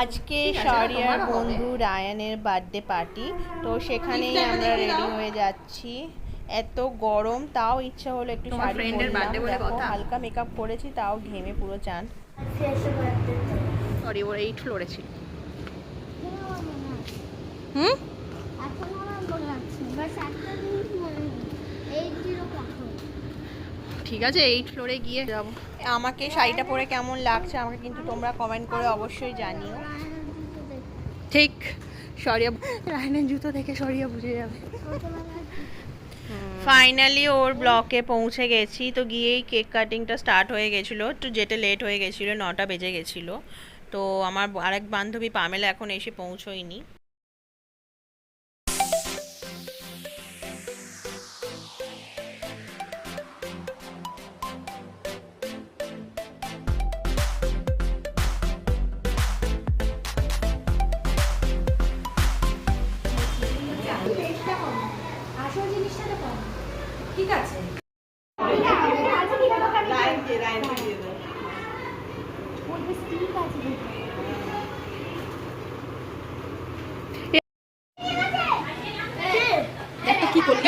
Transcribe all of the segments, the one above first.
আজকে শরিয়ার বন্ধু রায়ানের বার্থডে পার্টি তো সেখানেই আমরা রেডি হয়ে যাচ্ছি। এত গরম তাও ইচ্ছা হলো একটু শাড়ি পরলাম। হালকা মেকআপ করেছি তাও ঘেমে পুরো চান। সরি ওর এইট ফ্লোরে ছিল হুম ঠিক আছে এইট ফ্লোরে গিয়ে যাব। আমাকে শাড়িটা পরে কেমন লাগছে আমাকে কিন্তু তোমরা কমেন্ট করে অবশ্যই জানিও। ঠিক সরিয়া রায়নের জুতো দেখে সরিয়া বুঝে যাবে। ফাইনালি ওর ব্লকে পৌঁছে গেছি তো গিয়েই কেক কাটিংটা স্টার্ট হয়ে গেছিল। একটু যেতে লেট হয়ে গেছিল নটা বেজে গেছিল। তো আমার আরেক বান্ধবী পামেলা এখন এসে পৌঁছোয়নি। আসল জিনিসটা তো কম। ঠিক আছে।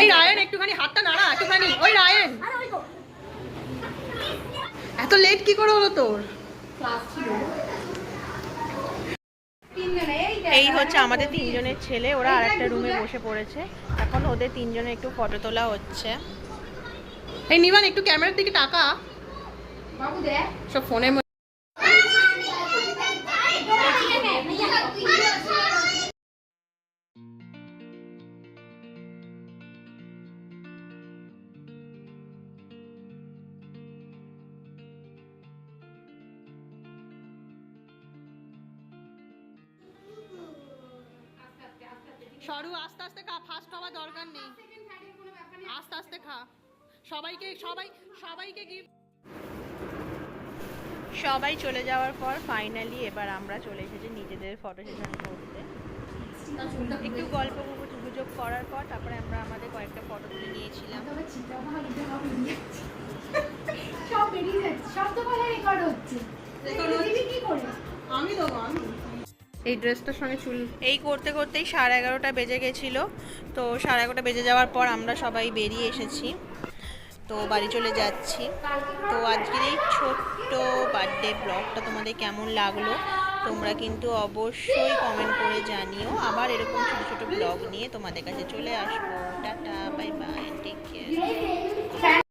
এই রায়ন একটুখানি হাতটা নাড়া একটুখানি। ওই রায়ন এত লেট কি করে হলো তোর? এই হচ্ছে আমাদের তিনজনের ছেলে ওরা আর একটা রুমে বসে পড়েছে। এখন ওদের তিনজনে একটু ফটো তোলা হচ্ছে। এই নিবান একটু ক্যামেরার দিকে টাকা বাবু দে সব ফোনের সরু আস্তে আস্তে খা ফার্স্ট হওয়ার দরকার নেই। আস্তে আস্তে খা। সবাইকে সবাই সবাইকে গিফট সবাই চলে যাওয়ার পর ফাইনালি এবার আমরা চলে এসেছি নিজেদের ফটো সেশন করতে। একটু গল্প গুজব- গুজব করার পর তারপরে আমরা আমাদের কয়েকটা ফটো তুলে নিয়েছিলাম। সব বেরিয়ে যাচ্ছে সব তো রেকর্ড হচ্ছে। দিদি কি করে আমি দেবো আমি এই ড্রেসটার সঙ্গে চুল এই করতে করতেই সাড়ে এগারোটা বেজে গেছিল। তো সাড়ে এগারোটা বেজে যাওয়ার পর আমরা সবাই বেরিয়ে এসেছি। তো বাড়ি চলে যাচ্ছি। তো আজকের এই ছোট্ট বার্থডে ব্লগটা তোমাদের কেমন লাগল, তোমরা কিন্তু অবশ্যই কমেন্ট করে জানিও। আবার এরকম ছোট ছোট ব্লগ নিয়ে তোমাদের কাছে চলে আসব। Tata bye bye take care